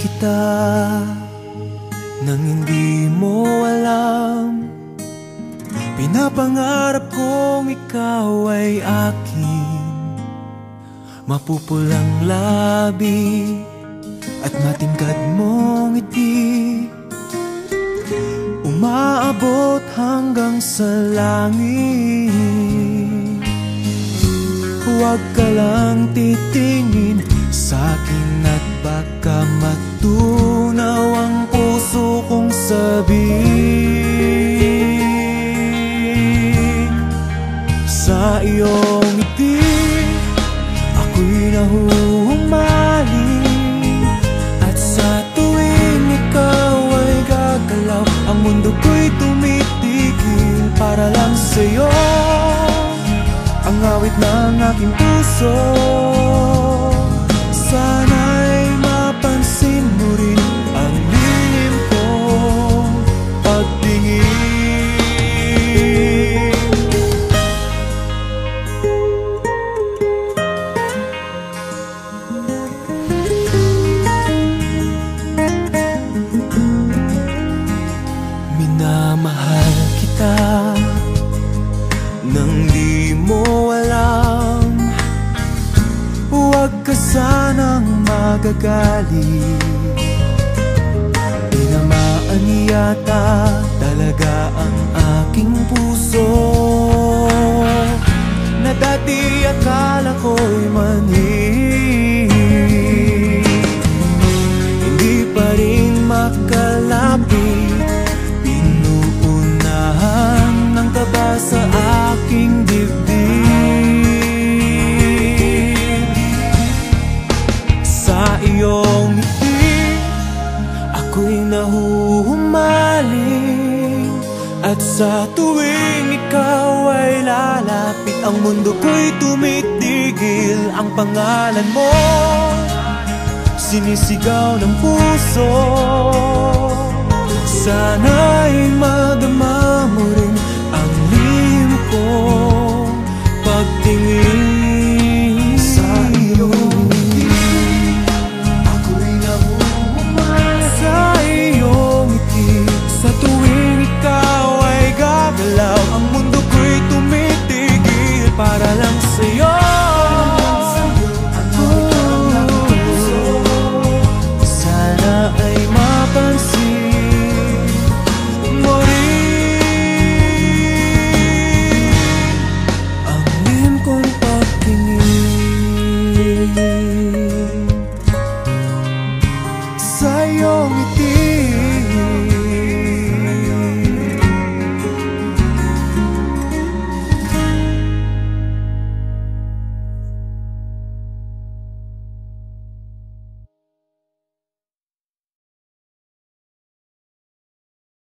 kita Nang hindi mo alam. Pinapangarap kong ikaw ay akin. Mapupulang labi At matingkad mong ngiti. Umaabot hanggang sa langit. Huwag ka lang titingin sa akin at baka matunaw ang puso kong sabihin. Sa iyong ngiti ako'y nahuhumaling At sa tuwing ikaw ay gagalaw Ang mundo ko'y tumitigil para lang sa'yo. Ang awit ng aking puso Sana'y mapansin mo ang lihim kong pagtingin. Minamahal kita Nang magagalit. Tinamaan yata talaga ang aking puso. Na dati akala ko'y manhid Hindi pa rin makalapit. Pinuunahan ng kaba sa aking dibdib iyong ngiti Ako'y nahuhumaling At sa tuwing ikaw ay lalapit Ang mundo ko'y tumitigil. Ang pangalan mo Sinisigaw ng puso. Sana'y